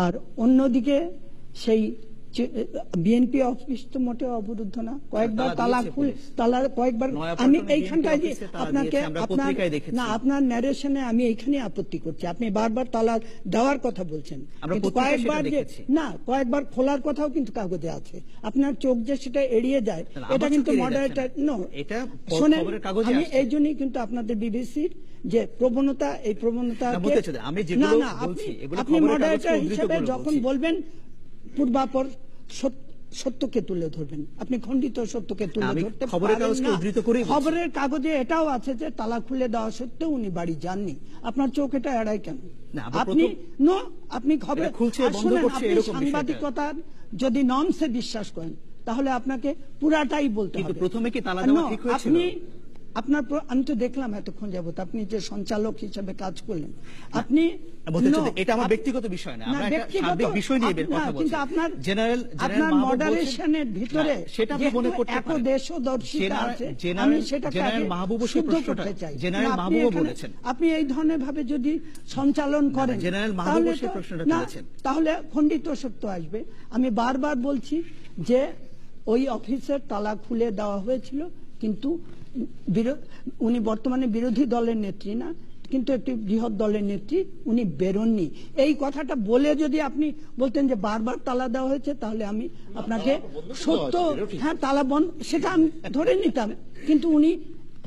আর অন্যদিকে সেই BNP office তো মোটেও অবরুদ্ধ না। কয়েকবার তালা খুল তালা কয়েকবার আমি এইখানটায় যে আপনাকে আপনার না আপনার ন্যারেশনে আমি এইখানে আপত্তি করছি। আপনি বারবার তালা দেওয়ার কথা বলছেন। কিন্তু কয়েকবার যে না কয়েকবার খোলার কথাও কিন্তু কাগজে আছে। আপনার চোখ যে সেটা এড়িয়ে যায় এটা কিন্তু মডারেটর না। এটা শোনেন আমি এই জন্যই কিন্তু আপনাদের বিবিসির যে প্রবণতা এই প্রবণতা আমি যেগুলো বলছি, এগুলো আপনি মডারেটর হিসেবে যখন বলবেন পূর্বাপর সত্যকে তুলে ধরবেন। আপনি খণ্ডিত সত্যকে তুলে ধরতে খবরের কাগজে এটাও আছে যে তালা খুলে দেওয়া সত্ত্বেও উনি বাড়ি যাননি। আপনার চোখ এটা এড়ায় কেন? আপনি নো আপনি খবর শোনেন, আপনি সাংবাদিকতার যদি নর্মসে বিশ্বাস করেন তাহলে আপনাকে পুরাটাই বলতে হবে। প্রথমে কি তালা দেওয়া ঠিক হয়েছিল? আপনি আপনার প্র- আমি তো দেখলাম এতক্ষণ যাবত আপনি যে সঞ্চালক হিসেবে কাজ করলেন। আপনি এটা আমার ব্যক্তিগত বিষয় না। ব্যক্তিগত- বিষয় নিয়ে কথা কিন্তু আপনার জেনারেল আপনার মডারেশনের ভিতরে সেটা আপনি মনে করতে একদেশদর্শিতা জেনারেল- আছে, আমি জেনারেল শুদ্ধ করতে চাই। জেনারেল এখানে- বলেছেন। আপনি এই ধরনের ভাবে যদি সঞ্চালন করেন জেনারেল সেই প্রশ্নটা না, তুলেছেন। তাহলে খণ্ডিত সত্য আসবে। আমি বারবার বলছি যে ওই অফিসের তালা খুলে দেওয়া হয়েছিল কিন্তু উনি বর্তমানে বিরোধী দলের নেত্রী না কিন্তু একটি বৃহৎ দলের নেত্রী উনি বেরোননি। এই কথাটা বলে যদি আপনি বলতেন যে বারবার তালা দেওয়া হয়েছে তাহলে আমি আপনাকে সত্য হ্যাঁ তালা বন্ধ সেটা আমি ধরে নিতাম। কিন্তু উনি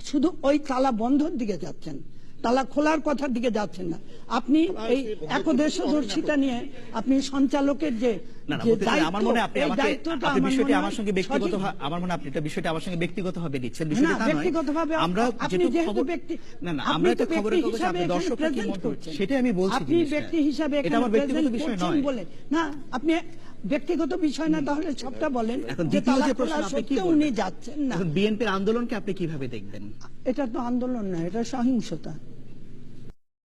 শুধু ওই তালা বন্ধর দিকে যাচ্ছেন। তালা খোলার কথার দিকে যাচ্ছেন না। আপনি এই একদেশদর্শিতা নিয়ে আপনি সঞ্চালকের যে আমার মনে আপনি আমাকে দায়িত্বটা আপনি আমার বিষয়টি আমার সঙ্গে ব্যক্তিগত আমার মনে আপনি এটা বিষয়টি আমার সঙ্গে ব্যক্তিগত নিচ্ছেন বিষয়টা তা ব্যক্তিগতভাবে আমরা আপনি যেহেতু ব্যক্তি না না আমরা তো তো খবরের কাগজে আপনি এখানে কি মত সেটাই আমি বলছি আপনি ব্যক্তি হিসাবে এটা আমার ব্যক্তিগত বিষয় নয়। বলে। না আপনি ব্যক্তিগত বিষয় না তাহলে সবটা বলেন এখন যে দ্বিতীয় তালা খোলা সত্ত্বেও উনি যাচ্ছেন না। বিএনপির আন্দোলনকে আপনি কীভাবে দেখবেন? এটা তো আন্দোলন না এটা সহিংসতা।